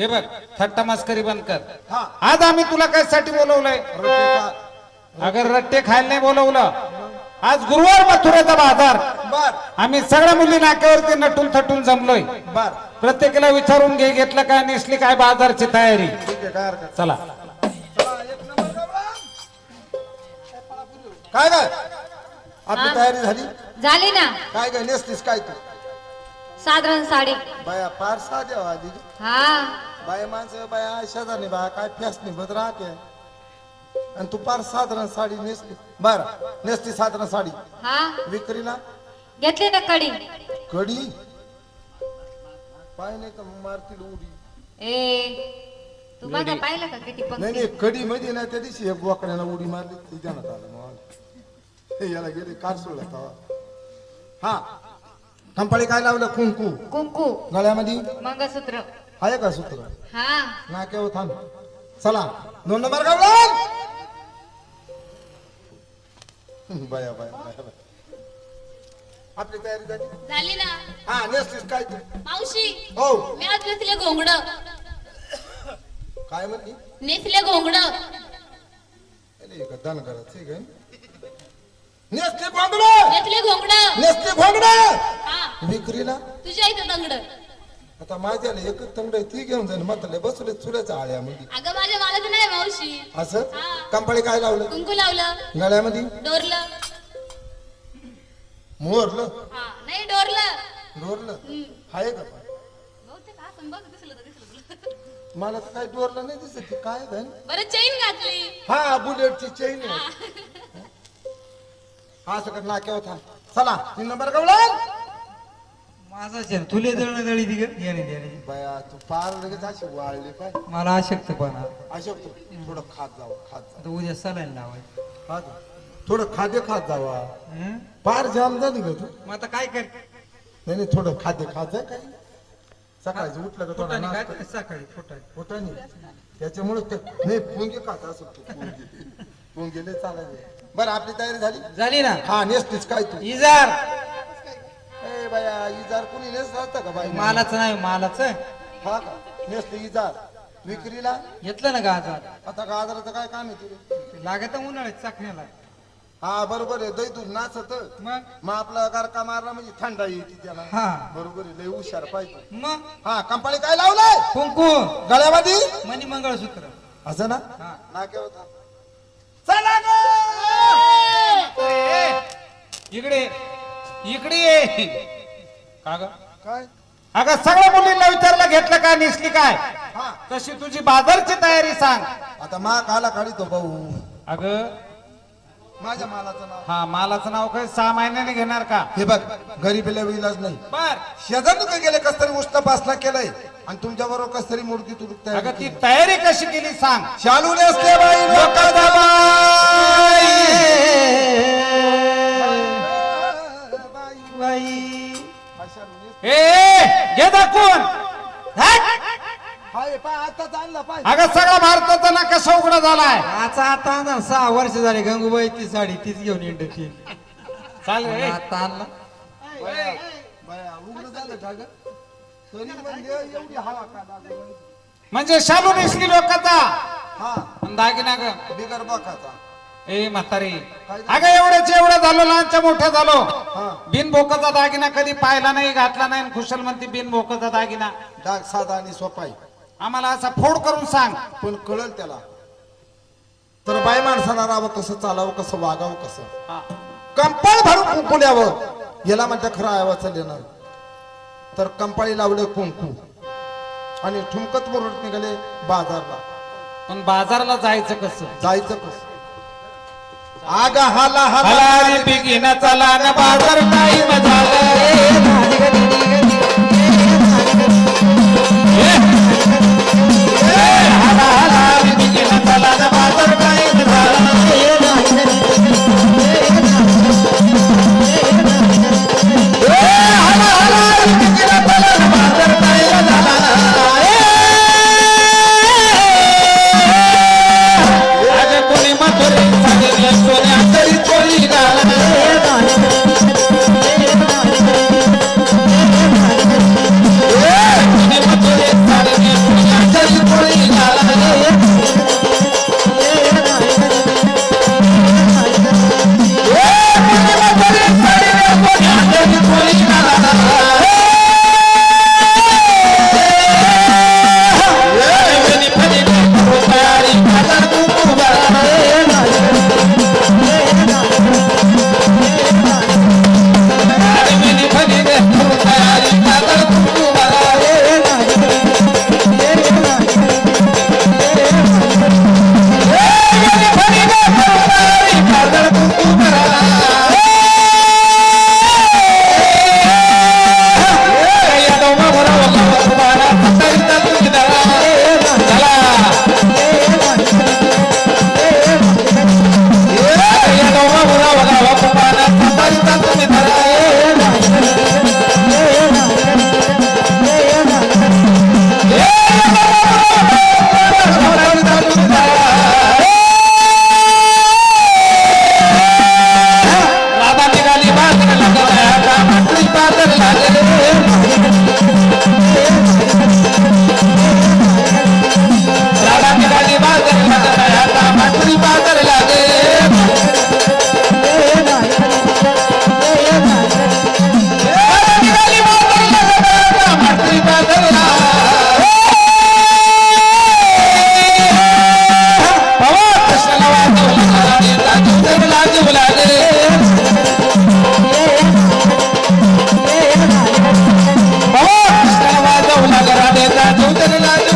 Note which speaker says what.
Speaker 1: हे बघ थट्टा मस्करी बंद कर.
Speaker 2: हा.
Speaker 1: आज आम्ही तुला कशासाठी बोलवलंय?
Speaker 2: रट्टे का-
Speaker 1: अगर रट्टे खायला नाही बोलवलं. आज गुरुवार मथुरेचा बाजार.
Speaker 2: बर.
Speaker 1: आम्ही सगळ्या मुली नाक्यावरती नटून थटून जमलोय.
Speaker 2: बर.
Speaker 1: प्रत्येकाला विचारून घे घेतलं काय नेसली काय बाजारची तयारी. चला.
Speaker 2: चला, एक नंबर गबरा. काय काय आपली तयारी झाली?
Speaker 3: झाली ना.
Speaker 2: काय काय नेसतीस काय तू?
Speaker 3: साधारण साडी.
Speaker 2: बाया फार साध्या आधी
Speaker 3: हा.
Speaker 2: बाया माणसं बाया शेजारनी बाया काय फॅसनी बद राहते. आणि तू फार साधारण साडी नेसली. बर नेसती साधारण साडी.
Speaker 3: हा.
Speaker 2: विक्रीला?
Speaker 3: घेतली ना कडी?
Speaker 2: कडी? पाय नाही तर मारतील उडी?
Speaker 3: ए तू बघा पाहिलं का किती
Speaker 2: नाही
Speaker 3: पंक्ती?
Speaker 2: नाही कडी मध्ये ना त्या दिवशी एक बोकड्याला उडी मारली. ती ध्यानात आलं मग. हे याला गेले कार सोडला तवा. हा. कंपळी काय लावलं? कुंकू.
Speaker 3: कुंकू.
Speaker 2: गळ्यामध्ये?
Speaker 3: मंगळसूत्र.
Speaker 2: आहे का सूत्र?
Speaker 3: हा.
Speaker 2: ना केव्हा थांब. चला दोन नंबर गावला बया बया बया बया. आपली तयारी झाली?
Speaker 4: झाली ना?
Speaker 2: हा नेसलीस काय तू?
Speaker 4: मावशी
Speaker 2: हो.
Speaker 4: मी आज नेसले घोंगड.
Speaker 2: काय म्हणली?
Speaker 4: नेसले घोंगड.
Speaker 2: अरे का दान करत ठीक आहे नेसली घोंगड!
Speaker 4: नेसले घोंगड.
Speaker 2: नेसली घोंगड!
Speaker 4: हा.
Speaker 2: विक्रीला?
Speaker 4: तुझ्या इथं दंगड
Speaker 2: आता माझ्याला एकच तंगड आहे, ती घेऊन जाईल म्हाताले बसले चुल्याच्या आळ्यामध्ये
Speaker 4: अगं माझ्या मालाचं नाही मावशी.
Speaker 2: असं?
Speaker 4: हा.
Speaker 2: कंपळी काय लावलं?
Speaker 4: कुंकू लावलं.
Speaker 2: गळ्यामध्ये?
Speaker 4: डोरलं.
Speaker 2: मोरलं
Speaker 4: हा नाही डोरलं.
Speaker 2: डोरलं? आहे का पण?
Speaker 4: बहुतेक दिसलं दिसलं.
Speaker 2: मला तर काही डोरलं नाही दिसत ती काय आहे
Speaker 4: बरं चैन घातली.
Speaker 2: हा बुलेटची चेन हा. सगळं नाक्यावर थांब. चला तीन नंबर गवळा
Speaker 5: माझा शेण तुले दळणं दळी ती घेणे देणे
Speaker 2: बया तू पार लगेच अशी वाळली पाय.
Speaker 5: मला अशक्तपणा
Speaker 2: अशोक थोडं खात जावं खात
Speaker 5: आता उद्या सलाईन लावायचं
Speaker 2: जावं खात जावं. थोडं खाद्य खात जावा.
Speaker 5: हं?
Speaker 2: पार जाम झाली का तू.
Speaker 5: मग आता काय कर?
Speaker 2: नाही नाही थोडं खाद्य खात जाय काही. सकाळचं उठलं का थोडा
Speaker 5: फुटाने काय
Speaker 2: नाश्ता?
Speaker 5: तर सकाळी फुटाने
Speaker 2: नाही त्याच्यामुळे ते नाही पोंगे खात असं तू पोंगे. पोंगेले चालायचे बरं आपली तयारी झाली?
Speaker 5: झाली ना?
Speaker 2: हा नेसतीस काय तू?
Speaker 5: इजार.
Speaker 2: इजार कोणी नेस असतं का बाई?
Speaker 5: मालाचं नाही मालाचं.
Speaker 2: हा का? नेसते इजार. विक्रीला?
Speaker 5: घेतलं ना गाजार.
Speaker 2: आता गाजराचं काय काम आहे तुला
Speaker 5: लागत उन्हाळ्यात चाकण्याला.
Speaker 2: हा बरोबर आहे. दही दूध नाचत.
Speaker 5: मग?
Speaker 2: मग आपला गारका मारला म्हणजे थंडा येते त्याला.
Speaker 5: हा.
Speaker 2: बरोबर आहे. लय हुशार पाहिजे.
Speaker 5: मग?
Speaker 2: हा कंपनी काय लावलंय?
Speaker 5: कुंकू.
Speaker 2: गळ्यामध्ये?
Speaker 5: मनी मंगळसूत्र.
Speaker 2: असं ना?
Speaker 5: हा.
Speaker 2: होता चला गं!
Speaker 1: इकडे इकडे ये. का?
Speaker 2: काय?
Speaker 1: अगं सगळ्या मुलींना विचारलं घेतलं काय नेसली काय? तशी तुझी बाजारची तयारी सांग.
Speaker 2: आता मा काला काढितो भाऊ.
Speaker 1: अगं
Speaker 2: माझ्या मालाचं नाव.
Speaker 1: हा मालाचं नाव काय? सहा महिन्याने घेणार का?
Speaker 2: हे बघ गरीबीला इलाज नाही.
Speaker 1: बर.
Speaker 2: शेजारी का गेले कस तरी उष्णपासना केलंय. आणि तुमच्या बरोबर कस तरी मूर्ती तुडकताय
Speaker 1: अगं ती तयारी कशी केली सांग.
Speaker 2: चालू असते बाई लोकांचा बाई. आणला
Speaker 1: अगं सगळा भारताचा ना कसा उघडा झालाय.
Speaker 5: आता आता आणा सहा वर्ष झाली गंगूबाई ती साडी तीच घेऊन इंडची
Speaker 1: चाल रे.
Speaker 5: आता आणला
Speaker 2: बाया बाया, उघडं झालं का गं? तरी म्हणजे एवढी हवा का लागली?
Speaker 1: म्हणजे शालू नेसली लोकांचा.
Speaker 2: हा.
Speaker 1: आणि दागिना ग.
Speaker 2: बिगर बाकाचा.
Speaker 1: ए म्हातारी. अगं एवढ्याच एवढं झालो लहानच्या मोठं झालो.
Speaker 2: हा.
Speaker 1: बिनभोकाचा दागिना कधी पाहिला नाही घातला नाही आणि खुशाल म्हणते बिनभोकाचा दागिना.
Speaker 2: डाग साधा आणि सोपाई.
Speaker 1: आम्हाला असा फोड करून सांग.
Speaker 2: पण कळल त्याला. तर बाई माणसाला राहावं कसं चालावं कसं वागावं कसं. कंपाळ भरून कुंकू द्यावं याला म्हणते खरं आवाचं लेणार तर कंपाळी लावलं कुंकू. आणि ठुमकत मुरत निघाले बाजारला.
Speaker 1: पण बाजारला जायचं कसं?
Speaker 2: जायचं कसं? आगा हाला हाला
Speaker 1: बिगिना चला न बाजार टाईम
Speaker 2: la
Speaker 1: la